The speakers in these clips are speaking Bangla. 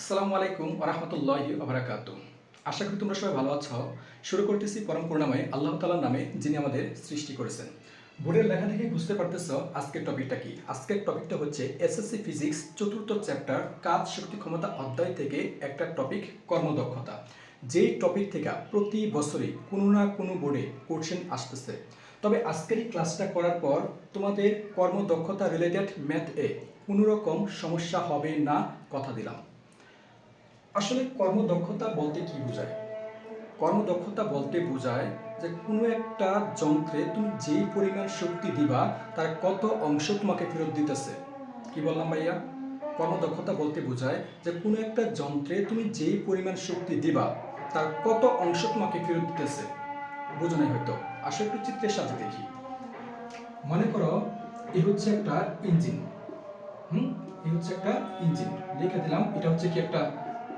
আসসালামু আলাইকুম রহমতুল্লাহি আবরাকাত আশা করি তোমরা সবাই ভালো আছো। শুরু করতেছি পরম করুণাময় আল্লাহ তালার নামে, যিনি আমাদের সৃষ্টি করেছেন। বোর্ডের লেখা থেকে বুঝতে পারতেছ আজকের টপিকটা কি? আজকের টপিকটা হচ্ছে এসএসসি ফিজিক্স চতুর্থ চ্যাপ্টার, কাজ, শক্তি, ক্ষমতা অধ্যায় থেকে একটা টপিক, কর্মদক্ষতা। যেই টপিক থেকে প্রতি বছরই কোনো না কোনো বোর্ডে কোশ্চেন আসতেছে। তবে আজকের ক্লাসটা করার পর তোমাদের কর্মদক্ষতা রিলেটেড ম্যাথ এ কোনো রকম সমস্যা হবে না কথা দিলাম। আসলে কর্মদক্ষতা বলতে কি বোঝায়? কর্মদক্ষতা বলতে বোঝায় যে কোনো একটা যন্ত্রে তুমি যেই পরিমাণ শক্তি দিবা, তার কত অংশ তোমাকে ফেরত দিতেছে। কি বললাম ভাইয়া? কর্মদক্ষতা বলতে বোঝায় যে কোনো একটা যন্ত্রে তুমি যেই পরিমাণ শক্তি দিবা, তার কত অংশ তোমাকে ফেরত দিতেছে। বুঝো নাই হয়তো? আসলে একটু চিত্রের সাথে দেখি। মনে করো এই হচ্ছে একটা ইঞ্জিন। হুম? এ হচ্ছে একটা ইঞ্জিন। লিখে দিলাম, এটা হচ্ছে কি একটা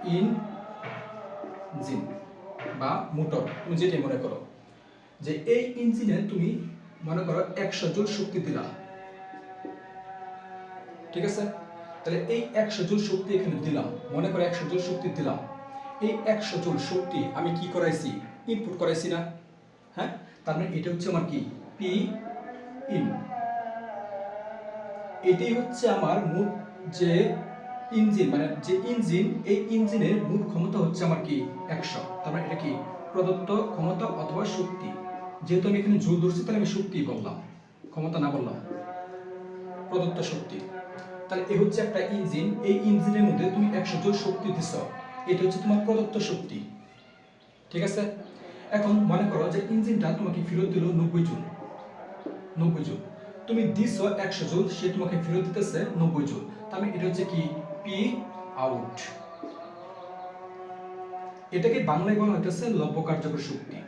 ইঞ্জিন বা মোটর, তুমি যেটাই মনে করো। যে এই ইঞ্জিনে তুমি মনে করো একশো জুল শক্তি দিলা। ঠিক আছে? তাহলে এই একশো জুল শক্তি এখানে দিলাম। মনে করো একশো জুল শক্তি দিলাম। এই একশো জুল শক্তি আমি কি করাইছি? ইনপুট করাইছি না। হ্যাঁ? তার মানে এটা হচ্ছে আমার কি? পি ইন এটাই হচ্ছে আমার মোট যে ইঞ্জিন মানে যে ইঞ্জিন, এই ইঞ্জিনের মূল ক্ষমতা হচ্ছে আমার কি? একশো তার মানে এটা কি? প্রদত্ত ক্ষমতা অথবা শক্তি। যেহেতু আমি এখানে জোর ধরছি, তাহলে আমি শক্তি বললাম। ক্ষমতা না বললাম। প্রদত্ত শক্তি। তাহলে এ হচ্ছে একটা ইঞ্জিন। এই ইঞ্জিনের মধ্যে তুমি একশো জোর শক্তি দিছ। এটা হচ্ছে তোমার প্রদত্ত শক্তি। ঠিক আছে? এখন মনে করো যে ইঞ্জিনটা তোমাকে ফেরত দিল নব্বই জুন নব্বই জুন তুমি দিছো একশো জুল, সে তোমাকে ফেরত দিতেছে নব্বই জুল। তার মানে এটা হচ্ছে কি? পি আউট এটাকে বাংলায় বলা হইতেছে লব্য কার্যকর শক্তি।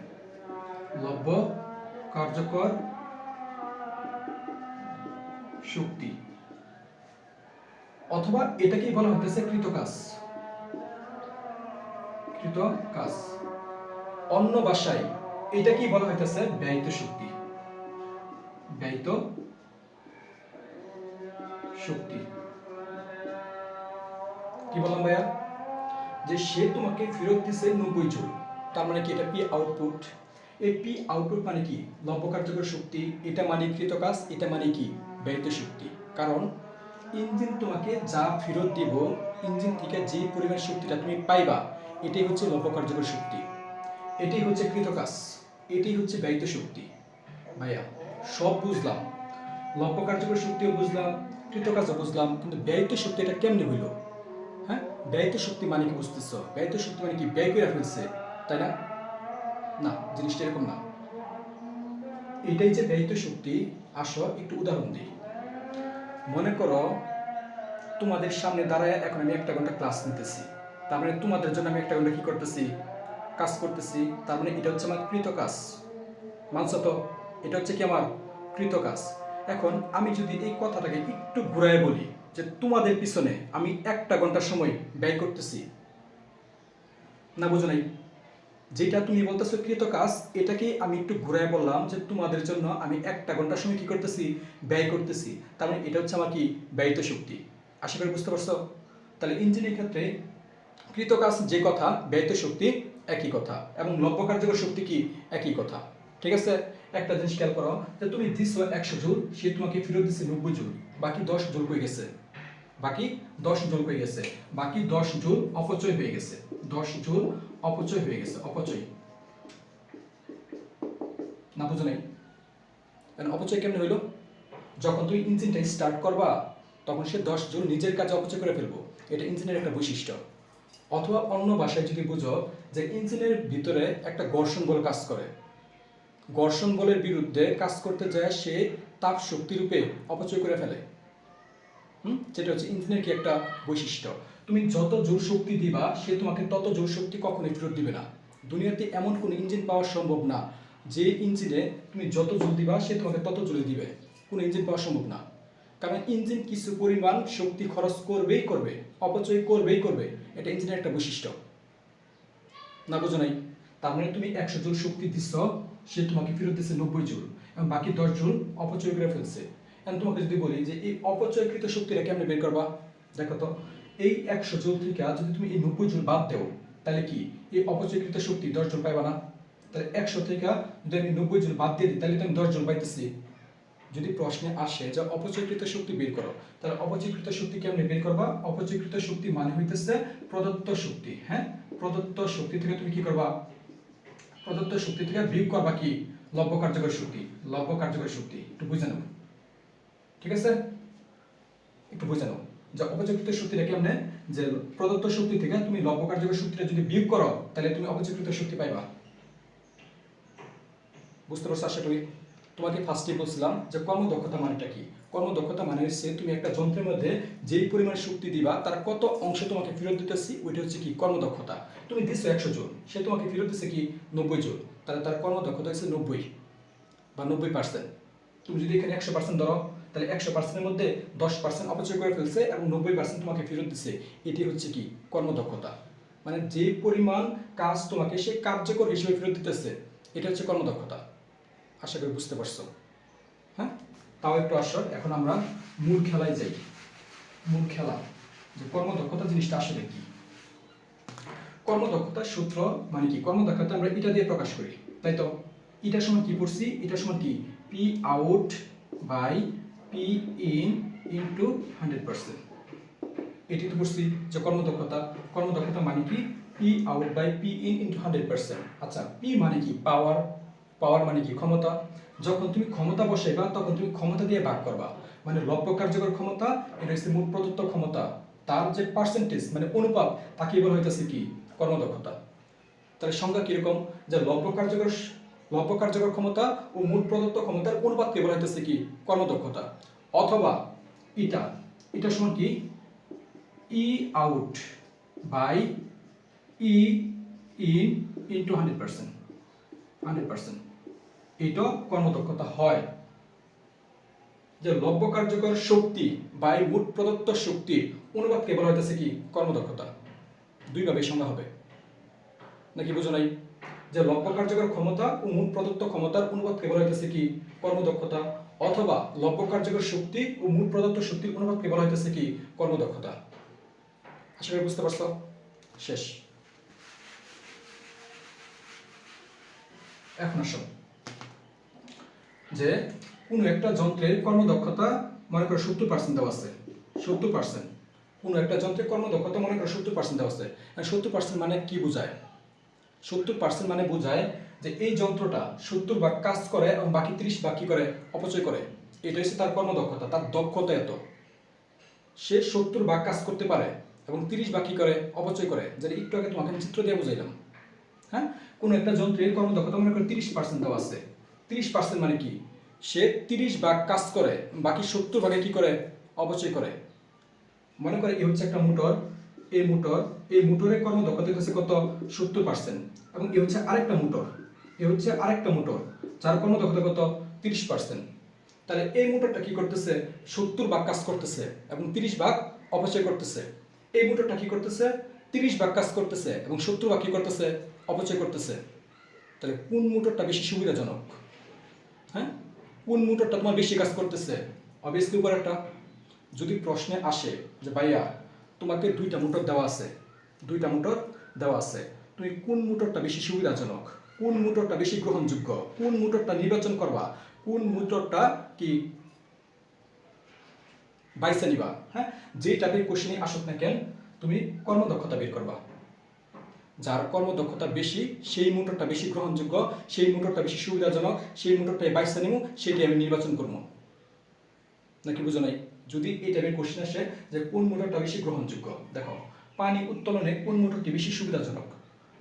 লব্য কার্যকর শক্তি। অথবা বলা হইতেছে কৃতকাজ। কৃত কাজ অন্য ভাষায় এটাকেই বলা হইতেছে ব্যয়িত শক্তি। ব্যয়িত শক্তি। কি বললাম ভাইয়া? যে সে তোমাকে ফেরত দিছে নব্বই জুল তার মানে কি এটা পি আউটপুট এই পি আউটপুট মানে কি? লম্ব কার্যকর শক্তি, এটা মানে কৃত কাজ, এটা মানে কি? ব্যয়িত শক্তি। কারণ ইঞ্জিন তোমাকে যা ফেরত দিব, ইঞ্জিন থেকে যে পরিমাণ শক্তিটা তুমি পাইবা, এটাই হচ্ছে লম্ব কার্যকর শক্তি। এটাই হচ্ছে কৃত কাজ। এটাই হচ্ছে ব্যয়িত শক্তি। ভাইয়া, সব বুঝলাম। লম্ব কার্যকর শক্তিও বুঝলাম কৃতকাজও বুঝলাম, কিন্তু ব্যয়িত শক্তি এটা কেমনে হইল? ব্যয়িত শক্তি মানে কি বুঝতেছ? ব্যয়িত শক্তি মানে কি? ব্যয় করে ফেলছে, তাই না? না, জিনিসটা এরকম না। এটাই যে ব্যয়িত শক্তি আসো একটু উদাহরণ দিই। মনে করো তোমাদের সামনে দাঁড়ায় এখন আমি একটা ঘণ্টা ক্লাস নিতেছি। তার মানে তোমাদের জন্য আমি একটা ঘণ্টা কি করতেছি? কাজ করতেছি। তার মানে এটা হচ্ছে আমার কৃত কাজ। মানছ তো? এটা হচ্ছে কি আমার কৃত কাজ। এখন আমি যদি এই কথাটাকে একটু ঘুরায় বলি যে তোমাদের পিছনে আমি একটা ঘণ্টার সময় ব্যয় করতেছি। না, বুঝো নাই? যেটা তুমি বলতেছো কৃত কাজ, এটাকে আমি একটু ঘুরায় বললাম যে তোমাদের জন্য আমি একটা ঘণ্টার সময় কি করতেছি, ব্যয় করতেছি। তার মানে এটা হচ্ছে আমার কি ব্যয়িত শক্তি। আশা করি বুঝতে পারছ? তাহলে ইঞ্জিনের ক্ষেত্রে কৃত কাজ যে কথা, ব্যয়িত শক্তি একই কথা এবং লব্য কার্যকর শক্তি কি একই কথা। ঠিক আছে? একটা জিনিস খেয়াল করো, যে তুমি দিছো একশো জুল সে তোমাকে ফেরত দিচ্ছে নব্বই জুল বাকি দশ জুল হয়ে গেছে? বাকি দশ জুল হয়ে গেছে? বাকি দশ জুল অপচয় হয়ে গেছে। দশ জুল অপচয় হয়ে গেছে, অপচয়। না বুঝো নাই? কারণ অপচয় কেমনে হইল? যখন তুমি ইঞ্জিনটা স্টার্ট করবা, তখন সে দশ জুল নিজের কাজে অপচয় করে ফেলব। এটা ইঞ্জিনের একটা বৈশিষ্ট্য। অথবা অন্য ভাষায় যদি বুঝো, যে ইঞ্জিনের ভিতরে একটা ঘর্ষণ বল কাজ করে। ঘর্ষণ বলের বিরুদ্ধে কাজ করতে যায় সে তাপ শক্তি রূপে অপচয় করে ফেলে। হুম? যেটা হচ্ছে ইঞ্জিনের কি একটা বৈশিষ্ট্য। তুমি যত জোর শক্তি দিবা, সে তোমাকে তত জোর শক্তি কখনোই ফেরত দিবে না। দুনিয়াতে এমন কোনো ইঞ্জিন পাওয়া সম্ভব না, যে ইঞ্জিনে তুমি যত জোর দিবা, সে তোমাকে তত জোরে দিবে। কোনো ইঞ্জিন পাওয়া সম্ভব না। কারণ ইঞ্জিন কিছু পরিমাণ শক্তি খরচ করবেই করবে, অপচয় করবেই করবে। এটা ইঞ্জিনের একটা বৈশিষ্ট্য। না, বোঝো নাই? তার মানে তুমি একশো জোর শক্তি দিচ্ছ সে তোমাকে ফেরত দিচ্ছে নব্বই জোর এবং বাকি দশ জোর অপচয় করে ফেলছে। এখন তোমাকে যদি বলি যে এই অপচয়কৃত শক্তিটা কেমনে বের করবা? দেখো তো, এই একশো জুল থেকে যদি তুমি এই নব্বই জুল বাদ দেও, তাহলে কি? এই অপচয়কৃত শক্তি দশ জুল পাইবা না? তাহলে একশো থেকে যদি আমি নব্বই জুল বাদ দিয়ে দিই, তাহলে তো আমি দশ জুল পাইতেছি। যদি প্রশ্নে আসে যে অপচয়কৃত শক্তি বের করো, তাহলে অপচয়কৃত শক্তি কেমনে বের করবা? অপচয়কৃত শক্তি মানে হইতেছে প্রদত্ত শক্তি হ্যাঁ? প্রদত্ত শক্তি থেকে তুমি কি করবা? প্রদত্ত শক্তি থেকে বিয়োগ করবা কি লব্য কার্যকরী শক্তি। লব্য কার্যকর শক্তি, একটু বুঝে নাও। ঠিক আছে? একটু বুঝে নাও। যে অপচয়কৃত শক্তিটা কেমনে? যে প্রদত্ত শক্তি থেকে তুমি লব্য কার্যকর শক্তিটা যদি বিয়োগ করো, তাহলে তুমি অপচয়কৃত শক্তি পাইবা। বুঝতে পারছ আশা করি? তোমাকে ফার্স্টে বলছিলাম যে কর্মদক্ষতা মানেটা কি? কর্মদক্ষতা মানে হচ্ছে তুমি একটা যন্ত্রের মধ্যে যেই পরিমাণ শক্তি দিবা, তার কত অংশ তোমাকে ফেরত দিতেছি, ওইটা হচ্ছে কি কর্মদক্ষতা। তুমি দিচ্ছ একশো জন, সে তোমাকে ফেরত দিচ্ছে কি নব্বই জন, তাহলে তার কর্মদক্ষতা হচ্ছে নব্বই বা নব্বই পার্সেন্ট তুমি যদি এখানে একশো পার্সেন্ট ধরো, তাহলে একশো পার্সেন্টের মধ্যে দশ পার্সেন্ট অপচয় করে ফেলছে এবং নব্বই পার্সেন্ট তোমাকে ফেরত দিচ্ছে এটি হচ্ছে কি কর্মদক্ষতা। মানে যে পরিমাণ কাজ তোমাকে সে কার্যকর হিসেবে ফেরত দিতেছে, এটা হচ্ছে কর্মদক্ষতা। আশা করি বুঝতে পারছ। তাও একটু আসর এখন আমরা মূল খেলায় যাই। মূল খেলা, যে কর্মদক্ষতা জিনিসটা আসলে কি? কর্মদক্ষতার সূত্র মানে কি? কর্মদক্ষতা আমরা এটা দিয়ে প্রকাশ করি, তাই তো? এটার সময় কি পড়ছি এটার সময় কি? P out by P in into hundred percent এটি তো পড়ছি যে কর্মদক্ষতা কর্মদক্ষতা মানে কি? P out by P in into hundred percent আচ্ছা পি মানে কি? পাওয়ার পাওয়ার মানে কি? ক্ষমতা। যখন তুমি ক্ষমতা বসাইবা, তখন তুমি ক্ষমতা দিয়ে ভাগ করবা। মানে লব্য কার্যকর ক্ষমতা, এটা হচ্ছে মোট প্রদত্ত ক্ষমতা। তার যে পার্সেন্টেজ মানে অনুপাত, তাকে বলা হইতেছে কি? কর্মদক্ষতা। তাহলে সংজ্ঞা কীরকম? যে লব্য কার্যকর লব্য কার্যকর ক্ষমতা ও মোট প্রদত্ত ক্ষমতার অনুপাতকে বলা হইতেছে কি? কর্মদক্ষতা। অথবা এটা এটা সমান কি? E out by E in into hundred percent hundred percent এটা কর্মদক্ষতা হয়। যে লব্য কার্যকর শক্তি বাই মোট প্রদত্ত শক্তি অনুপাতকে বলা হইতেছে কি? কর্মদক্ষতা। দুইভাবে সংজ্ঞা হবে। নাকি বুঝো নাই? যে লব্য কার্যকর ক্ষমতা ও মোট প্রদত্ত ক্ষমতার অনুপাতকে বলা হইতেছে কি? কর্মদক্ষতা। অথবা লব্য কার্যকর শক্তি ও মোট প্রদত্ত শক্তির অনুপাতকে বলা হইতেছে কি? কর্মদক্ষতা। আশা করি বুঝতে পারছ? শেষ। এখন আসো। যে কোনো একটা যন্ত্রের কর্মদক্ষতা মনে করো সত্তর পার্সেন্ট দেওয়া আছে। সত্তর পার্সেন্ট কোনো একটা যন্ত্রের কর্মদক্ষতা মনে করো সত্তর পার্সেন্ট দেওয়া আছে। সত্তর পার্সেন্ট মানে কি বোঝায়? সত্তর পার্সেন্ট মানে বোঝায় যে এই যন্ত্রটা সত্তর ভাগ কাজ করে এবং বাকি তিরিশ ভাগ কি করে? অপচয় করে। এটা হচ্ছে তার কর্মদক্ষতা, তার দক্ষতা এত। সে সত্তর ভাগ কাজ করতে পারে এবং তিরিশ ভাগ কি করে? অপচয় করে। যেটা একটু আগে তোমাকে চিত্র দিয়ে বুঝাইলাম। হ্যাঁ? কোনো একটা যন্ত্রের কর্মদক্ষতা মনে করে তিরিশ পার্সেন্ট দেওয়া আছে। তিরিশ পার্সেন্ট মানে কি? সে তিরিশ ভাগ কাজ করে, বাকি সত্তর ভাগে কি করে? অপচয় করে। মনে করে এই হচ্ছে একটা মোটর, এই মোটর, এই মোটরের কর্মদক্ষতা হচ্ছে কত? সত্তর পার্সেন্ট। এবং এ হচ্ছে আরেকটা মোটর এ হচ্ছে আরেকটা মোটর, যার কর্মদক্ষতা কত? তিরিশ পার্সেন্ট। তাহলে এই মোটরটা কি করতেছে? সত্তর ভাগ কাজ করতেছে এবং তিরিশ ভাগ অপচয় করতেছে। এই মোটরটা কি করতেছে? তিরিশ ভাগ কাজ করতেছে এবং সত্তর ভাগ কি করতেছে? অপচয় করতেছে। তাহলে কোন মোটরটা বেশি সুবিধাজনক? হ্যাঁ? কোন মোটরটা তোমার বেশি কাজ করতেছে? অবভিয়াসলি উপর একটা যদি প্রশ্নে আসে যে, ভাইয়া, তোমাকে দুইটা মোটর দেওয়া আছে। দুইটা মোটর দেওয়া আছে। তুমি কোন মোটরটা বেশি সুবিধাজনক? কোন মোটরটা বেশি গ্রহণযোগ্য? কোন মোটরটা নির্বাচন করবা? কোন মোটরটা কি বাইসে নিবা? হ্যাঁ? যে টাইপের কোশ্চেনই আসুক না কেন, তুমি কর্মদক্ষতা বের করবা। যার কর্মদক্ষতা বেশি, সেই মোটরটা বেশি গ্রহণযোগ্য, সেই মোটরটা বেশি সুবিধাজনক, সেই মোটরটাই বাইসে নিব সেটাই আমি নির্বাচন করব। নাকি বুঝো নাই? যদি এই টাইপের কোশ্চেন আসে যে কোন মোটরটা বেশি গ্রহণযোগ্য? দেখো, পানি উত্তোলনে কোন মোটরটি বেশি সুবিধাজনক?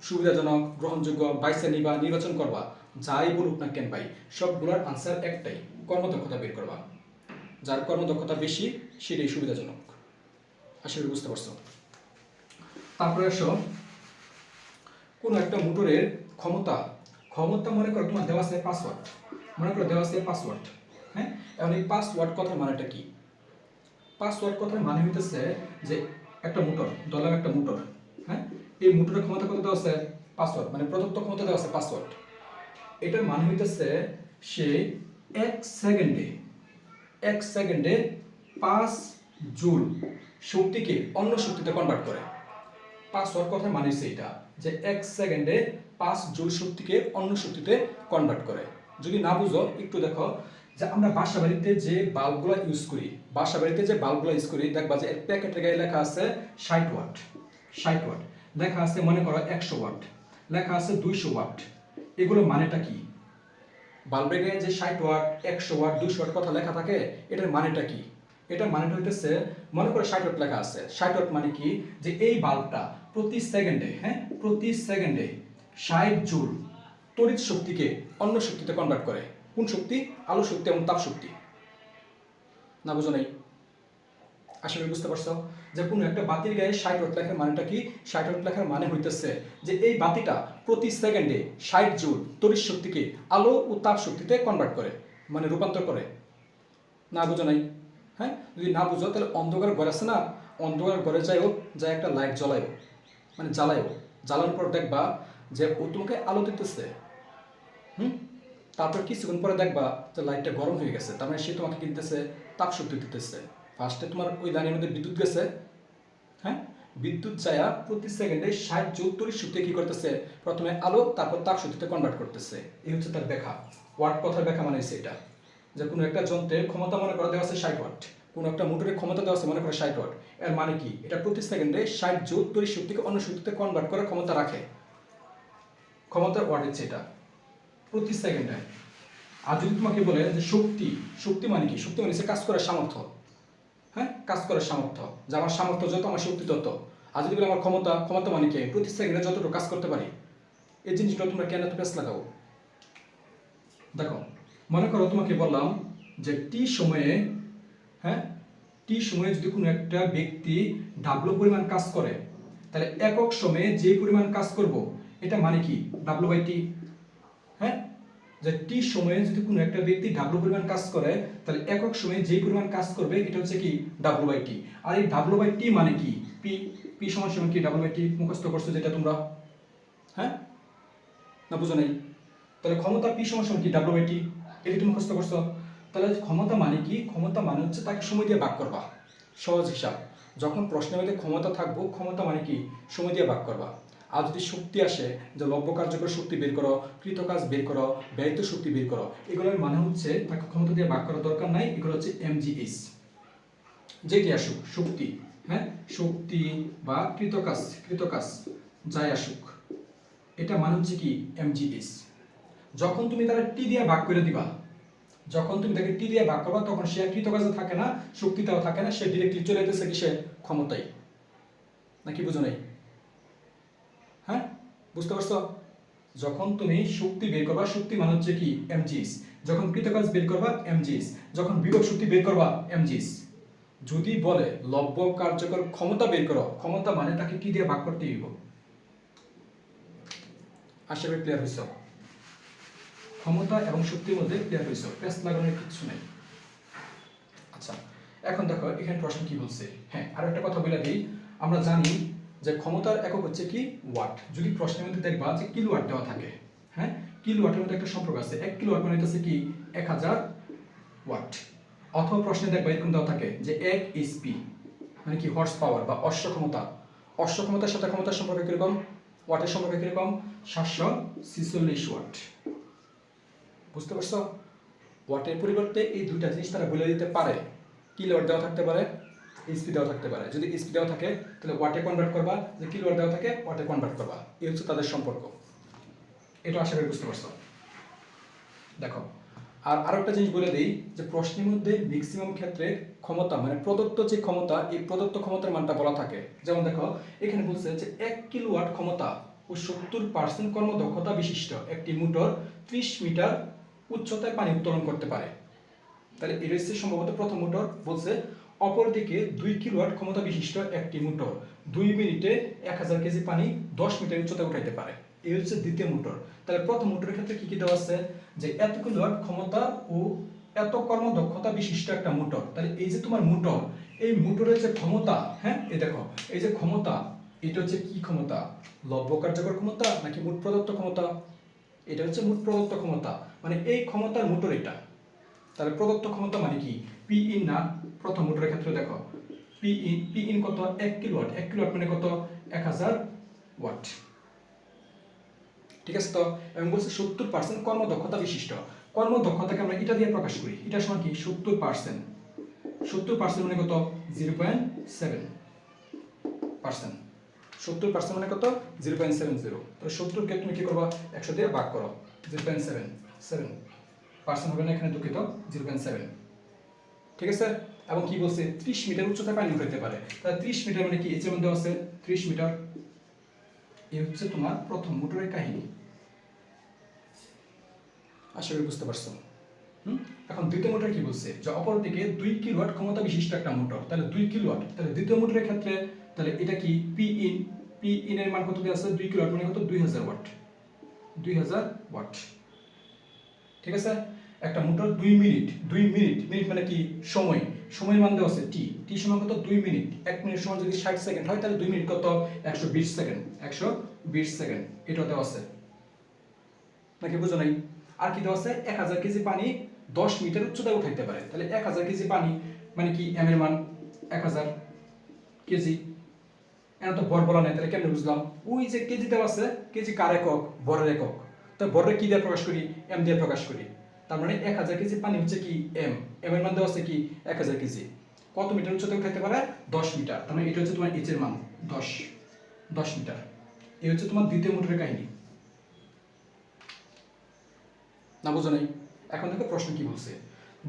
সুবিধাজনক, গ্রহণযোগ্য বাইসে নিবা, নির্বাচন করবা। যাই বলুক না কেন ভাই, সবগুলোর আনসার একটাই, কর্মদক্ষতা বের করবা। যার কর্মদক্ষতা বেশি, সেটাই সুবিধাজনক। করি বুঝতে পারছ। তারপরে আসো কোনো একটা মোটরের ক্ষমতা ক্ষমতা মনে করো তোমার দেওয়া আছে পাসওয়ার্ড মনে করো দেওয়া আছে পাসওয়ার্ড হ্যাঁ? এখন এই পাসওয়ার্ড কথার মানেটা কি? পাসওয়ার্ড কথার মানে হইতেছে যে একটা মোটর, ধরলাম একটা মোটর হ্যাঁ? এই মোটরের ক্ষমতা কত দেওয়া আছে? পাসওয়ার্ড মানে প্রদত্ত ক্ষমতা দেওয়া আছে পাসওয়ার্ড এটার মানে হইতেছে সে এক সেকেন্ডে এক সেকেন্ডে পাঁচ জুল শক্তিকে অন্য শক্তিতে কনভার্ট করে। পাঁচ ওয়াট কথা মানে এইটা যে এক সেকেন্ডে পাঁচ জুল শক্তিকে অন্য শক্তিতে কনভার্ট করে। যদি না বুঝো, একটু দেখো, যে আমরা বাসা বাড়িতে যে বাল্বগুলো ইউজ করি, বাসা বাড়িতে যে বাল্বগুলো ইউজ করি, দেখবা যে এর প্যাকেটের গায়ে লেখা আছে ষাট ওয়াট ষাট ওয়াট, লেখা আছে মনে করো একশো ওয়াট, লেখা আছে দুইশো ওয়াট। এগুলো মানেটা কি? বাল্বের গায়ে যে ষাট ওয়াট, একশো ওয়াট, দুইশো ওয়াট কথা লেখা থাকে, এটার মানেটা কি? এটার মানে হইতেছে, মনে করে ষাট লেখা আছে। ষাট মানে কি? যে এই বাল্বটা প্রতি সেকেন্ডে হ্যাঁ? প্রতি সেকেন্ডে ষাট জুল তড়িৎ শক্তিকে অন্য শক্তিতে কনভার্ট করে। কোন শক্তি? আলো শক্তি এবং তাপ শক্তি। না, বুঝো নাই? আসলে বুঝতে পারছ? যে কোনো একটা বাতির গায়ে ষাট ওয়াট লেখার মানেটা কি? ষাট ওয়াট লেখার মানে হইতেছে যে এই বাতিটা প্রতি সেকেন্ডে ষাট জুল তড়িৎ শক্তিকে আলো ও তাপ শক্তিতে কনভার্ট করে মানে রূপান্তর করে। না, বুঝো নাই? হ্যাঁ? যদি না বুঝো তাহলে অন্ধকার ঘরে আছে না? অন্ধকার ঘরে যাইও যা একটা লাইট জ্বলাইও। মানে জ্বালাইও। জ্বালানোর পর দেখবা যে ও তোমাকে আলো দিতেছে। হুম? তারপর কিছুক্ষণ পরে দেখবা যে লাইটটা গরম হয়ে গেছে। তার মানে সে তোমাকে কিনতেছে তাপ শক্তি দিতেছে ফার্স্টে তোমার ওই লাইনের মধ্যে বিদ্যুৎ গেছে। হ্যাঁ? বিদ্যুৎ ছায়া প্রতি সেকেন্ডে ষাট তড়িৎ শক্তি কি করতেছে? প্রথমে আলো, তারপর তাপ শক্তিতে কনভার্ট করতেছে। এই হচ্ছে তার ব্যাখ্যা। ওয়াট কথার ব্যাখ্যা মানে এটা। যে কোনো একটা যন্ত্রের ক্ষমতা মনে করা দেওয়া আছে ষাট ওয়াট। কোনো একটা মোটরের ক্ষমতা দেওয়া আছে মনে করে ষাট ওয়াট। এর মানে কি? এটা প্রতি সেকেন্ডে ষাট যোগ তড়িৎ শক্তিকে অন্য শক্তিতে কনভার্ট করার ক্ষমতা রাখে। ক্ষমতার ওয়াট হচ্ছে এটা প্রতি সেকেন্ডে। আর যদি তোমাকে বলে যে শক্তি শক্তি মানে কি? শক্তি মানে কাজ করার সামর্থ্য। হ্যাঁ? কাজ করার সামর্থ্য। যে আমার সামর্থ্য যত, আমার শক্তি তত। আর যদি বলে আমার ক্ষমতা ক্ষমতা মানে কি? প্রতি সেকেন্ডে যতটুকু কাজ করতে পারি। এই জিনিসগুলো তোমরা কেন এত পেস লাগাও? দেখো মনে করো তোমাকে বললাম যে টি সময়ে হ্যাঁ? টি সময়ে যদি কোনো একটা ব্যক্তি ডাবলো পরিমাণ কাজ করে, তাহলে একক সময়ে যে পরিমাণ কাজ করব, এটা মানে কি? ডাবলো বাই টি হ্যাঁ? যে টি সময়ে যদি কোনো একটা ব্যক্তি ডাবলো পরিমাণ কাজ করে, তাহলে একক সময়ে যে পরিমাণ কাজ করবে, এটা হচ্ছে কি? ডাবলো বাই টি। আর এই ডাবলো বাই টি মানে কি? পি পি সমান সমান কি? ডাবলো বাই টি মুখস্থ করছ যেটা তোমরা হ্যাঁ? না বুঝো নাই? তাহলে ক্ষমতা পি সমান সমান কি? W by T. এটা তুমি মুখস্থ করছ। তাহলে ক্ষমতা মানে কি? ক্ষমতা মানে হচ্ছে তাকে সময় দিয়ে ভাগ করবা। সহজ হিসাব। যখন প্রশ্নের মধ্যে ক্ষমতা থাকব, ক্ষমতা মানে কি? সময় দিয়ে ভাগ করবা। আর যদি শক্তি আসে, যে লব্য কার্যকর শক্তি বের করো, কৃতকাজ বের করো, ব্যয়িত শক্তি বের করো, এগুলোর মানে হচ্ছে তাকে ক্ষমতা দিয়ে ভাগ করার দরকার নাই, এগুলো হচ্ছে এমজিএস যেটি আসুক, শক্তি হ্যাঁ? শক্তি বা কৃতকাজ কৃতকাজ, যাই আসুক। এটা মানে হচ্ছে কি? এমজিএস যখন তুমি তারা টি দিয়ে ভাগ করে দিবা, যখন তুমি তাকে টি দিয়ে ভাগ করবা, তখন সে আর কৃতকাজে থাকে না, শক্তিটাও থাকে না, সে ডিরেক্টলি চলে যেতেছে কি সে ক্ষমতাই নাকি বুঝো নাই? হ্যাঁ? বুঝতে পারছ? যখন তুমি শক্তি বের করবা, শক্তি মানে হচ্ছে কি? এমজিএস যখন কৃতকাজ বের করবা এমজিএস যখন বিভব শক্তি বের করবা এমজিএস যদি বলে, লব্য কার্যকর ক্ষমতা বের করো, ক্ষমতা মানে তাকে কি দিয়ে ভাগ করতে হইব। আশা করি ক্লিয়ার হয়েছ ক্ষমতা এবং শক্তির মধ্যে ক্লিয়ার হয়েছ পেস্ট লাগানোর কিছু নেই। আচ্ছা এখন দেখো, এখানে প্রশ্ন কি বলছে? হ্যাঁ আর একটা কথা বলে দিই। আমরা জানি যে ক্ষমতার একক হচ্ছে কি? ওয়াট। যদি প্রশ্নের মধ্যে দেখবা যে কিলো ওয়াট দেওয়া থাকে হ্যাঁ কিলো ওয়াটের মধ্যে একটা সম্পর্ক আছে। এক কিলো ওয়াট মানে হচ্ছে কি? এক হাজার ওয়াট। অথবা প্রশ্নে দেখবা এরকম দেওয়া থাকে যে এক এইচপি মানে কি হর্স পাওয়ার বা অশ্ব ক্ষমতা। অশ্ব ক্ষমতার সাথে ক্ষমতার সম্পর্ক কীরকম? ওয়াটের সম্পর্ক কীরকম? সাতশো ছিচল্লিশ ওয়াট। বুঝতে পারছ? ওয়াটের পরিবর্তে এই দুইটা জিনিস তারা বলে দিতে পারে। কিলোয়াট দেওয়া থাকতে পারে? এইচপি দেওয়া থাকতে পারে। যদি এইচপি দেওয়া থাকে, তাহলে ওয়াটে কনভার্ট করবা। যদি কিলোয়াট দেওয়া থাকে ওয়াটে কনভার্ট করবা। এই হচ্ছে তাদের সম্পর্ক। এটা আশা করি বুঝতে পারছ। দেখো, আর আরও একটা জিনিস বলে দিই যে প্রশ্নের মধ্যে ম্যাক্সিমাম ক্ষেত্রে ক্ষমতা মানে প্রদত্ত যে ক্ষমতা, এই প্রদত্ত ক্ষমতার মানটা বলা থাকে। যেমন দেখো, এখানে বলছে যে এক কিলোওয়াট ক্ষমতা ও সত্তর পার্সেন্ট কর্মদক্ষতা বিশিষ্ট। একটি মোটর ত্রিশ মিটার উচ্চতায় পানি উত্তোলন করতে পারে। তাহলে এটা হচ্ছে সম্ভবত প্রথম মোটর বলছে, অপরদিকে দুই কিলোওয়াট ক্ষমতা বিশিষ্ট একটি মোটর, দুই মিনিটে এক হাজার কেজি পানি দশ মিটার উচ্চতায় উঠাইতে পারে। এই হচ্ছে দ্বিতীয় মোটর। তাহলে প্রথম মোটরের ক্ষেত্রে কি কি দেওয়া আছে? যে এত কিলোওয়াট ক্ষমতা ও এত কর্মদক্ষতা বিশিষ্ট একটা মোটর। তাহলে এই যে তোমার মোটর, এই মোটরের যে ক্ষমতা হ্যাঁ এই দেখো, এই যে ক্ষমতা, এটা হচ্ছে কি ক্ষমতা? লব্য কার্যকর ক্ষমতা নাকি মোট প্রদত্ত ক্ষমতা? এটা হচ্ছে মোট প্রদত্ত ক্ষমতা। মানে এই ক্ষমতার মোটর এটা। তাহলে প্রদত্ত ক্ষমতা মানে কি? পি ইন না, প্রথম মোটরের ক্ষেত্রে দেখো। পি ইন পি ইন কত? এক কিলোয়াট এক কিলোয়াট মানে কত? এক হাজার ওয়াট। ঠিক আছে তো? এবং বলছে সত্তর পার্সেন্ট কর্মদক্ষতা বিশিষ্ট। কর্মদক্ষতাকে আমরা এটা দিয়ে প্রকাশ করি। এটা সমান কি? সত্তর পার্সেন্ট সত্তর পার্সেন্ট মানে কত? জিরো পয়েন্ট সেভেন পার্সেন্ট সত্তর পার্সেন্ট মানে কত? জিরো পয়েন্ট সেভেন জিরো তাহলে সত্তরকে তুমি কি করবা? একশো দিয়ে ভাগ করো। Zero point seven seven percent হবে না এখানে দুঃখিত জিরো পয়েন্ট সেভেন ঠিক আছে? এবং কি বলছে? ত্রিশ মিটার উচ্চতা পানি উঠাইতে পারে। তাহলে ত্রিশ মিটার মানে কি? এর মধ্যে আছে ত্রিশ মিটার। এই হচ্ছে তোমার প্রথম মোটরের কাহিনী। আশা করি বুঝতে পারছ? এখন দ্বিতীয় মোটর কি বলছে? যে অপরদিকে দুই কিলোয়াট ক্ষমতা বিশিষ্ট একটা মোটর। তাহলে দুই কিলোয়াট তাহলে দ্বিতীয় মোটরের ক্ষেত্রে তাহলে এটা কি? পি ইন পি ইন এর মান কত দেওয়া আছে? দুই কিলোয়াট মানে কত? দুই হাজার ওয়াট। দুই হাজার ওয়াট। ঠিক আছে? একটা মোটর দুই মিনিট দুই মিনিট মিনিট মানে কি? সময়। সময়ের মান দেওয়া আছে টি টি সময় কত? দুই মিনিট। এক মিনিট সময় যদি ষাট সেকেন্ড হয়, তাহলে দুই মিনিট কত? একশো বিশ সেকেন্ড। একশো বিশ সেকেন্ড। এটা দেওয়া আছে। নাকি বুঝো নাই? আর কি দেওয়া আছে? এক হাজার কেজি পানি দশ মিটার উচ্চতায় উঠাইতে পারে। তাহলে এক হাজার কেজি পানি মানে কি? এম এর মান এক হাজার কেজি। এনে তো বর বলা নাই, তাহলে কেমনে বুঝলাম? ওই যে কেজি দেওয়া আছে, কেজি কার একক? বরের একক। তো বরের কি দিয়ে প্রকাশ করি? এম দিয়ে প্রকাশ করি। তার মানে এক হাজার কেজি পানি হচ্ছে কি এম? এম এর মান দেওয়া আছে কি? এক হাজার কেজি। কত মিটার উচ্চতায় উঠাইতে পারে? দশ মিটার। তার মানে এটা হচ্ছে তোমার এইচের মান, দশ। দশ মিটার। এই হচ্ছে তোমার দ্বিতীয় মোটরের কাহিনী। না, বুঝো নাই? এখন দেখো প্রশ্ন কি বলছে।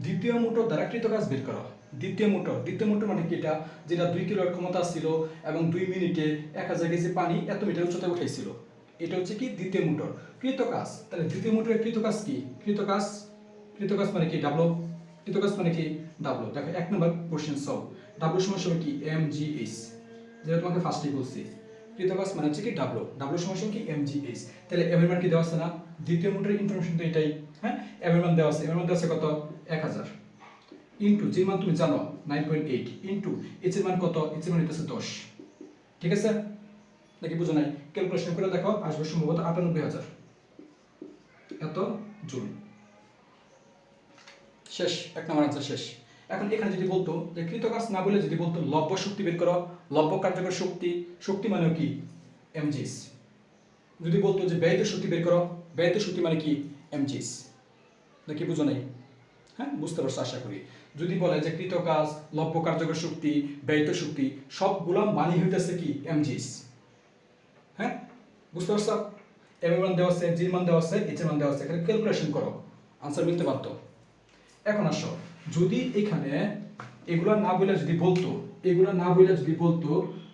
দ্বিতীয় মোটর দ্বারা কৃত কাজ বের করো দ্বিতীয় মোটর। দ্বিতীয় মোটর মানে কি এটা? যেটা দুই কিলোর ক্ষমতা ছিল এবং দুই মিনিটে এক হাজার কেজি পানি এত মিটার উচ্চতায় উঠাইছিল। এটা হচ্ছে কি দ্বিতীয় মোটর। কৃত কাজ তাহলে দ্বিতীয় মোটরের কৃত কাজ কি? কৃত কাজ কৃত কাজ মানে কি ডাবলো? কৃত কাজ মানে কি ডাবলো? দেখো, এক নম্বর কোশ্চেন সলভ ডাবলো সমস্যা কি? M G H. যেটা তোমাকে ফার্স্টেই বলছি। কৃতকাজ মানে হচ্ছে কি ডাবলো। ডাবলো সমস্যা কি? M G H. তাহলে এম এর মান কি দেওয়া আছে না? দ্বিতীয় মোটরের ইনফরমেশন তো এটাই হ্যাঁ? এম এর মান দেওয়া আছে। এম এর মান দেওয়া আছে কত? এক হাজার। ইন্টু যে মান তুমি জানো nine point eight into H এর মান কত? এইচ এর মান হইতেছে দশ। ঠিক আছে? নাকি বুঝো নাই? ক্যালকুলেশন করে দেখো, আসবে সম্ভবত আটানব্বই হাজার। এত জুল। শেষ, এক নম্বর আনসার শেষ। এখন এখানে যদি বলতো যে কৃতকাজ না বলে যদি বলতো লব্য শক্তি বের করো, লব্য কার্যকর শক্তি শক্তি মানে কি? এমজিস যদি বলতো যে ব্যয়িত শক্তি বের করো, ব্যয়িত শক্তি মানে কি? এমজিস নাকি বুঝো নাই? হ্যাঁ বুঝতে পারছ, আশা করি। যদি বলে যে কৃতকাজ লভ্য কার্যকর শক্তি, ব্যয়িত শক্তি, সবগুলো মানি হইতেছে কি? এমজিস। হ্যাঁ? বুঝতে পারছ? এম মান দেওয়া আছে জির মান দেওয়া আছে এইচ মান দেওয়া আছে এখানে ক্যালকুলেশন করো। আনসার মিলতে পারতো এখন আসো। যদি এখানে এগুলা না বলে যদি বলতো, এগুলা না বলে যদি বলতো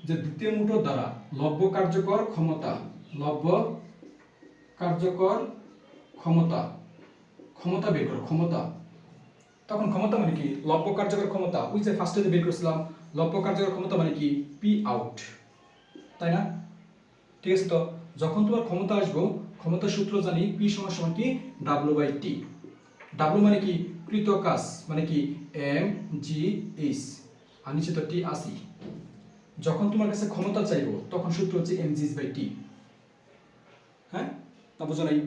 যে দ্বিতীয় মোটর দ্বারা লভ্য কার্যকর ক্ষমতা লভ্য কার্যকর ক্ষমতা ক্ষমতা বের করো, ক্ষমতা। তখন ক্ষমতা মানে কি? লব্য কার্যকর ক্ষমতা। ওই যে ফার্স্টে যে বের করেছিলাম, লব্য কার্যকর ক্ষমতা মানে কি? পি আউট তাই না? ঠিক আছে তো? যখন তোমার ক্ষমতা আসব, ক্ষমতা সূত্র জানি পি সমান সমান কি? ডাব্লিউ বাই টি ডাব্লিউ মানে কি? কৃত কাজ মানে কি? এম জি এইচ আর নিচে তো টি আসি। যখন তোমার কাছে ক্ষমতা চাইব, তখন সূত্র হচ্ছে এম জি বাই টি হ্যাঁ? না বুঝো নাই?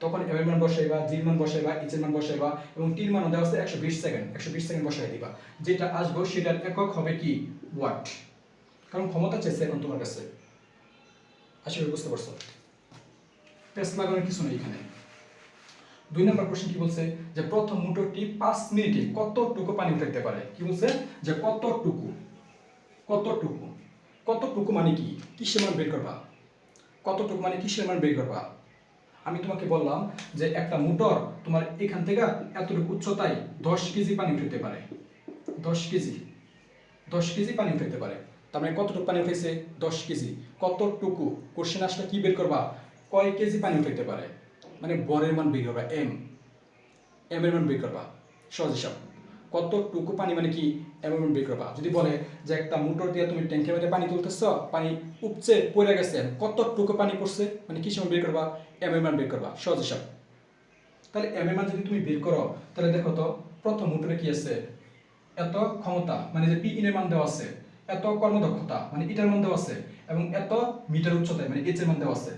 তখন এম মান বসাইবা জির মান বসাইবা এইচ এর মান বসাইবা এবং টির মান দেওয়া আছে একশো বিশ সেকেন্ড, একশো বিশ সেকেন্ড বসাই দিবা। যেটা আসব সেটার একক হবে কি? ওয়াট। কারণ ক্ষমতা চাইছে এখন তোমার কাছে। আশা করি বুঝতে পারছ। পেস লাগানোর কিছু নেই এখানে। দুই নম্বর কোশ্চেন কি বলছে? যে প্রথম মোটরটি পাঁচ মিনিটে কতটুকু পানি উঠাইতে পারে? কি বলছে? যে কতটুকু? কতটুকু? কতটুকু মানে কি? কিসের মান বের করবা? কতটুকু মানে কিসের মান বের করবা? আমি তোমাকে বললাম যে একটা মোটর তোমার এখান থেকে এতটুকু উচ্চতায় দশ কেজি পানি ফেলতে পারে। দশ কেজি। দশ কেজি পানি ফেলতে পারে। তার মানে কতটুকু পানি উঠেছে দশ কেজি। কতটুকু? কোশ্চেন আসলে কী বের করবা? কয় কেজি পানি ফেলতে পারে? মানে বরের মান বের করবা এম এম এর মান বের করবা। সহজ হিসাব। কতটুকু পানি মানে কি মান বের করবা? যদি বলে যে একটা মোটর দিয়ে তুমি ট্যাঙ্কের মধ্যে পানি তুলতেছ, পানি উপচে পড়ে গেছে, কতটুকু পানি পড়ছে মানে কি সময় বের করবা? এম বের করবা, সহজ হিসাব। তাহলে এম এর মান যদি তুমি বের করো, তাহলে দেখো তো, প্রথম মোটরে কি আছে? এত ক্ষমতা মানে যে পি ইনের মান দেওয়া আছে, এত কর্মদক্ষতা মানে ইটার মান দেওয়া আছে, এবং এত মিটার উচ্চতায় মানে এইচ এর মান দেওয়া আছে।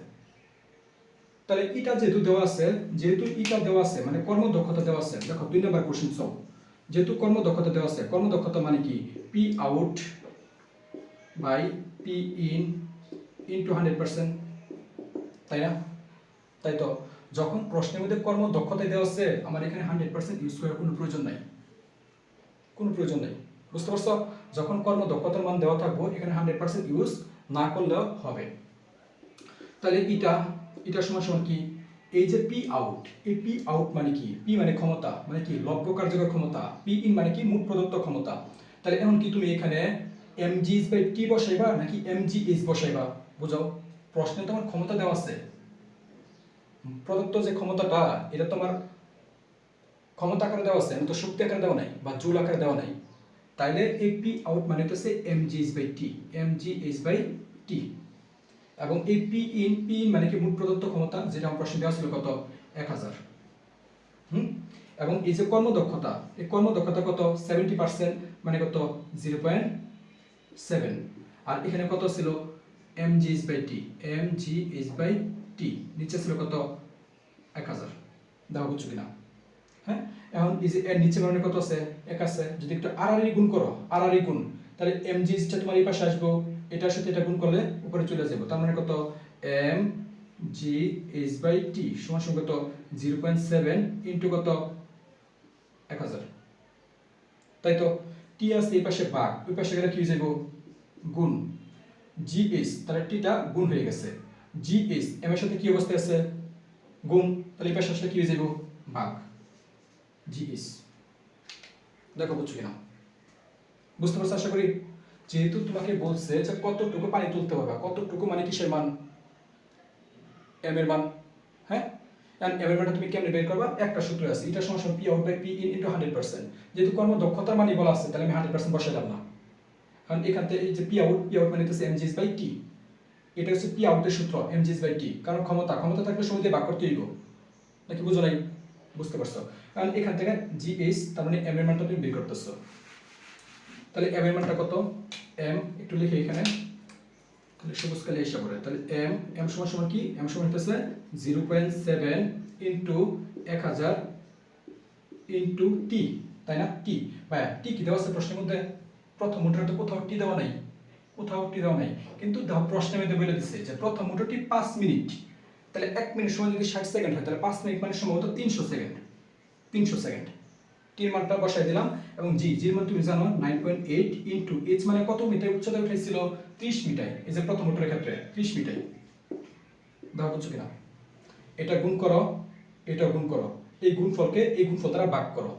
তাহলে ইটা যেহেতু দেওয়া আছে, যেহেতু ইটা দেওয়া আছে মানে কর্মদক্ষতা দেওয়া আছে, দেখো দুই নম্বর কোশ্চেন সব। যেহেতু কর্মদক্ষতা দেওয়া আছে, কর্মদক্ষতা মানে কি? P out by P in into hundred percent তাই না? তাই তো, যখন প্রশ্নের মধ্যে কর্মদক্ষতা দেওয়া আছে, আমার এখানে হান্ড্রেড পার্সেন্ট ইউজ করার কোনো প্রয়োজন নাই। কোনো প্রয়োজন নেই। বুঝতে পারছ? যখন কর্ম দক্ষতার মান দেওয়া থাকব, এখানে হান্ড্রেড পার্সেন্ট ইউজ না করলেও হবে। তাহলে এটা এটা সমান সমান কি? এই যে পি আউট, এই পি আউট মানে কি? পি মানে ক্ষমতা মানে কি? লব্ধ কার্যকর ক্ষমতা, পি ইন মানে কি? মুখ প্রদত্ত ক্ষমতা। তাহলে এখন কি তুমি এখানে M G is by T বসাইবা নাকি এম জি ইজ বসাইবা? বুঝাও। প্রশ্নে তোমার ক্ষমতা দেওয়া আছে। প্রদত্ত যে ক্ষমতাটা, এটা তোমার ক্ষমতা আকারে দেওয়া আছে আমি তো শক্তি আকারে দেওয়া নাই বা জুল আকারে দেওয়া নাই। তাইলে এই পি আউট মানে হচ্ছে M G is by T M G is by T এবং এই পি ইন পি ইন মানে কি মোট প্রদত্ত ক্ষমতা, যেটা আমার প্রশ্ন দেওয়া ছিল কত? এক হাজার। হুম? এবং এই যে কর্মদক্ষতা, এই কর্মদক্ষতা কত? সেভেন্টি পার্সেন্ট মানে কত? জিরো পয়েন্ট সেভেন আর এখানে কত ছিল? M G is by T M G is by T নিচে ছিল কত? এক হাজার। দেওয়া বুঝছ কিনা? হ্যাঁ? এখন এই যে এর নিচে মানে কত আছে? এক আছে। যদি একটু আড়াআড়ি গুণ করো আড়াআড়ি গুণ, তাহলে এম জি টা তোমার এই পাশে আসব। এটার সাথে এটা গুণ করলে উপরে চলে যাব। তার মানে কত? M G H by T সমান সমান কত? জিরো পয়েন্ট সেভেন ইন্টু কত? এক হাজার। তাই তো? টি আছে এই পাশে বাঘ ওই পাশে গেলে কি হয়ে যাব গুণ। জি এইচ তাহলে টিটা গুণ হয়ে গেছে। জি এইচ এম এর সাথে কি অবস্থায় আছে? গুণ। তাহলে এই পাশে আসলে কি হয়ে যাব জি জিএস দেখো বুঝছ কিনা? বুঝতে পারছ আশা করি? যেহেতু তোমাকে বলছে যে কতটুকু পানি তুলতে পারবা, কতটুকু মানে কিসের মান? এম এর মান হ্যাঁ? এম এর মানটা তুমি কেমনে বের করবা? একটা সূত্র আছে, এটা P out by P in into hundred percent যেহেতু কর্ম দক্ষতার বলা আছে, তাহলে আমি হান্ড্রেড পার্সেন্ট বসাইলাম না। কারণ এখান থেকে এই যে পি আউট পি আউট মানে হচ্ছে এম জিএস বাই টি এটা হচ্ছে পি আউটের সূত্র এম জিএস বাই টি কারণ ক্ষমতা ক্ষমতা থাকলে সময় দিয়ে বাক করতে হইব। নাকি বুঝো নাই? বুঝতে পারছ? কারণ এখান থেকে জি এইচ তার মানে এম এর মানটা তুমি বের করতেছো। তাহলে এম এর মানটা কত? এম একটু লিখে এখানে। তাহলে সবুজ কালে এসে পড়ে। তাহলে এম এম সমান সমান কি? এম সমান হতেছে জিরো পয়েন্ট সেভেন ইন্টু এক হাজার ইন্টু টি তাই না? টি ভাইয়া টি কি দেওয়া আছে প্রশ্নের মধ্যে? প্রথম মোটরে তো কোথাও টি দেওয়া নাই। কোথাও টি দেওয়া নাই। কিন্তু প্রশ্নের মধ্যে বলে দিচ্ছে যে প্রথম মোটরটি পাঁচ মিনিট। তাহলে এক মিনিট সময় যদি ষাট সেকেন্ড হয়, তাহলে পাঁচ মিনিট মানে সম্ভবত তিনশো সেকেন্ড। তিনশো সেকেন্ড। টির মানটা বসাই দিলাম, এবং জি জির মান তুমি জানো nine point eight into H মানে কত মিটার উচ্চতা উঠেছিল ত্রিশ মিটার, এই যে প্রথম মোটরের ক্ষেত্রে, ত্রিশ মিটার। দেখো বুঝছ কিনা? এটা গুণ করো, এটা গুণ করো। এই গুণফলকে এই গুণফল দ্বারা ভাগ করো।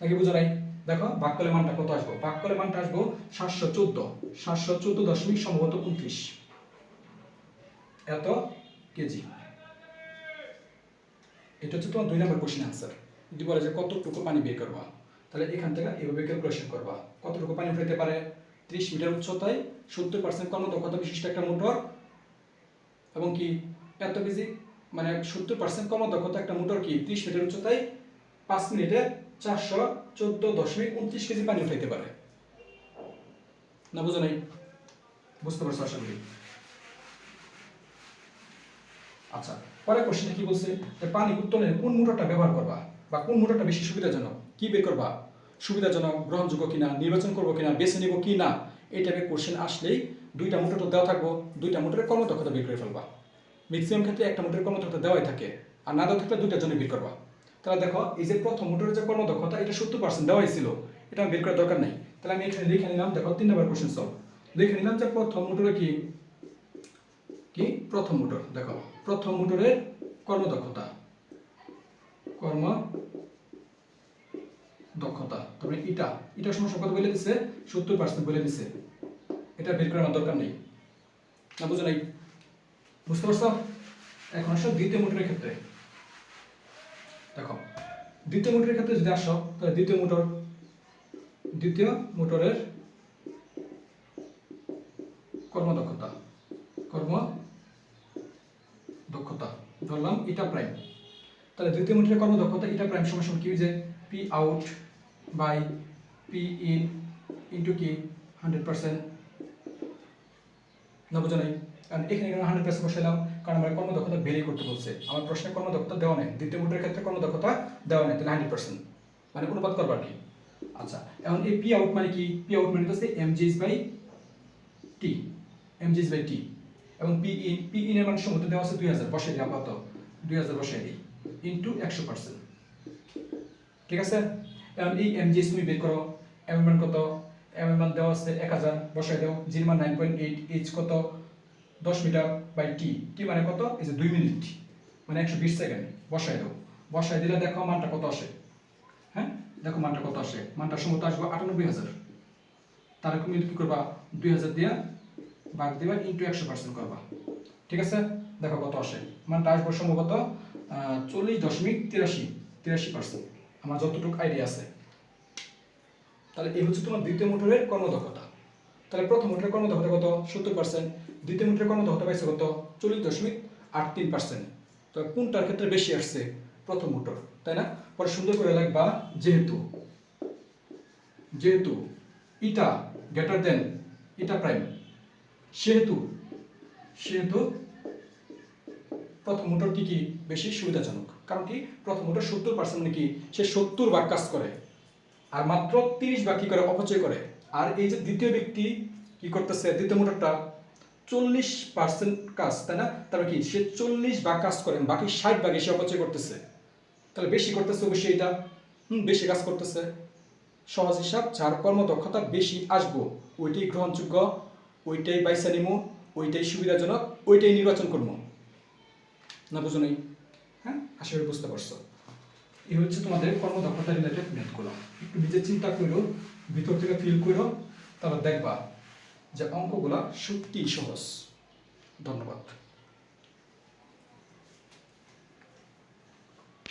নাকি বুঝো নাই? দেখো, ভাগ করলে মানটা কত আসব? ভাগ করলে মানটা আসব সাতশো চোদ্দ সাতশো চোদ্দ দশমিক সম্ভবত উনত্রিশ। এত কেজি। এটা হচ্ছে তোমার দুই নম্বর কোশ্চেন আনসার যদি বলে যে কতটুকু পানি বের করবা? তাহলে এখান থেকে এভাবে ক্যালকুলেশন করবা। কতটুকু পানি উঠাইতে পারে? ত্রিশ মিটার উচ্চতায় সত্তর পার্সেন্ট কর্মদক্ষতা বিশিষ্ট একটা মোটর। এবং কি এত কেজি মানে সত্তর পার্সেন্ট কর্মদক্ষতা একটা মোটর কি ত্রিশ মিটার উচ্চতায় পাঁচ মিনিটে চারশো চোদ্দ দশমিক উনত্রিশ কেজি পানি উঠাইতে পারে। না বুঝো নাই? বুঝতে পারছ আশা করি? আচ্ছা পরের কোশ্চেনে কি বলছে? যে পানি উত্তোলনে কোন মোটরটা ব্যবহার করবা? বা কোন মোটরটা বেশি সুবিধাজনক? কি বের করবা? সুবিধাজনক, গ্রহণযোগ্য কিনা, নির্বাচন করব কিনা, বেছে নিব কি না এই টাইপের কোশ্চেন আসলেই দুইটা মোটর তো দেওয়া থাকব, দুইটা মোটরের কর্মদক্ষতা বের করে ফেলবা। ম্যাক্সিমাম ক্ষেত্রে একটা মোটরের কর্মদক্ষতা দেওয়াই থাকে, আর না দেওয়া থাকলে দুইটা জন্য বের করবা। তাহলে দেখো, এই যে প্রথম মোটরের যে কর্মদক্ষতা, এটা সত্তর পার্সেন্ট দেওয়াই ছিল, এটা বের করার দরকার নাই। তাহলে আমি এখানে লিখে নিলাম, দেখো, তিন নম্বর কোশ্চেন সব লিখে নিলাম যে প্রথম মোটরে কি? কি? প্রথম মোটর, দেখো, প্রথম মোটরের কর্মদক্ষতা। কর্ম দক্ষতা, তারপরে ইটা। ইটা সমস্যা কত বলে দিচ্ছে সত্তর পার্সেন্ট বলে দিচ্ছে এটা বের করার দরকার নেই। না, বুঝো নাই? বুঝতে পারছ? এখন আসো দ্বিতীয় মোটরের ক্ষেত্রে। দেখো, দ্বিতীয় মোটরের ক্ষেত্রে যদি আসো, তাহলে দ্বিতীয় মোটর, দ্বিতীয় মোটরের কর্মদক্ষতা কর্ম দক্ষতা। ধরলাম এটা প্রাইম। তাহলে দ্বিতীয় মিটারের কর্মদক্ষতা, এটা প্রাইম সমান সমান কি যে P out by P in into কি হান্ড্রেড পার্সেন্ট না, বুঝো নাই? কারণ এখানে কেন হান্ড্রেড পার্সেন্ট বসাইলাম, কারণ আমার কর্মদক্ষতা বেরি করতে বলছে। আমার প্রশ্নে কর্মদক্ষতা দেওয়া নেই। দ্বিতীয় মিটারের ক্ষেত্রে কর্মদক্ষতা দেওয়া নেই, তাহলে হান্ড্রেড পার্সেন্ট মানে অনুপাত করবার কি। আচ্ছা এখন এই পি আউট মানে কি? পি আউট মানে হচ্ছে M G S by T M G S by T এবং পি ইন পি ইন এর মান সমুদ্র দেওয়া আছে দুই হাজার, বসাই দিই আপাতত দুই হাজার বসাই দিই। ইন্টু একশো পার্সেন্ট ঠিক আছে? এখন এই এমজিএস তুমি বের করো। এম মান কত? এম মান দেওয়া আছে এক হাজার, বসাই দাও। জির মান নাইন পয়েন্ট এইট এইচ কত? দশ মিটার বাই টি টি মানে কত? এই যে দুই মিনিট। মানে একশো বিশ সেকেন্ড। বসাই দাও। বসাই দিলে দেখো মানটা কত আসে। হ্যাঁ? দেখো মানটা কত আসে। মানটা সম্ভবত আসবে আটানব্বই হাজার। তাহলে তুমি কি করবা? দুই হাজার দিয়া ভাগ দিবা ইন্টু একশো পার্সেন্ট করবা। ঠিক আছে? দেখো কত আসে। মানটা আসবে সম্ভবত চল্লিশ দশমিক তিরাশি তিরাশি পার্সেন্ট আমার যতটুকু আইডিয়া আছে। তাহলে এই হচ্ছে তোমার দ্বিতীয় মোটরের কর্মদক্ষতা। তাহলে প্রথম মোটরের কর্মদক্ষতা কত? সত্তর পার্সেন্ট দ্বিতীয় মোটরের কর্মদক্ষতা পাইছে কত? চল্লিশ দশমিক আট তিন পার্সেন্ট তো কোনটার ক্ষেত্রে বেশি আসছে? প্রথম মোটর, তাই না? পরে সুন্দর করে লাগবা, যেহেতু। যেহেতু ইটা গ্রেটার দেন ইটা প্রাইম সেহেতু সেহেতু প্রথম মোটরটি কি বেশি সুবিধাজনক? কারণ কি প্রথম মোটর সত্তর পার্সেন্ট নাকি সে সত্তর ভাগ কাজ করে, আর মাত্র তিরিশ ভাগ কি করে? অপচয় করে। আর এই যে দ্বিতীয় ব্যক্তি কি করতেছে? দ্বিতীয় মোটরটা চল্লিশ পার্সেন্ট কাজ, তাই না? তারপরে কি সে চল্লিশ ভাগ কাজ করে, বাকি ষাট ভাগে সে অপচয় করতেছে। তাহলে বেশি করতেছে অবশ্যই এটা। হুম, বেশি কাজ করতেছে। সহজ হিসাব, যার কর্মদক্ষতা বেশি আসব, ওইটাই গ্রহণযোগ্য, ওইটাই বাইসা নিমু, ওইটাই সুবিধাজনক, ওইটাই নির্বাচন করব। না বুঝো নাই? হ্যাঁ? আশা করি বুঝতে পারছ। এই হচ্ছে তোমাদের কর্মদক্ষতা রিলেটেড ম্যাথগুলো একটু নিজে চিন্তা করো ভিতর থেকে ফিল করো তাহলে দেখবা যে অঙ্কগুলো সত্যিই সহজ। ধন্যবাদ।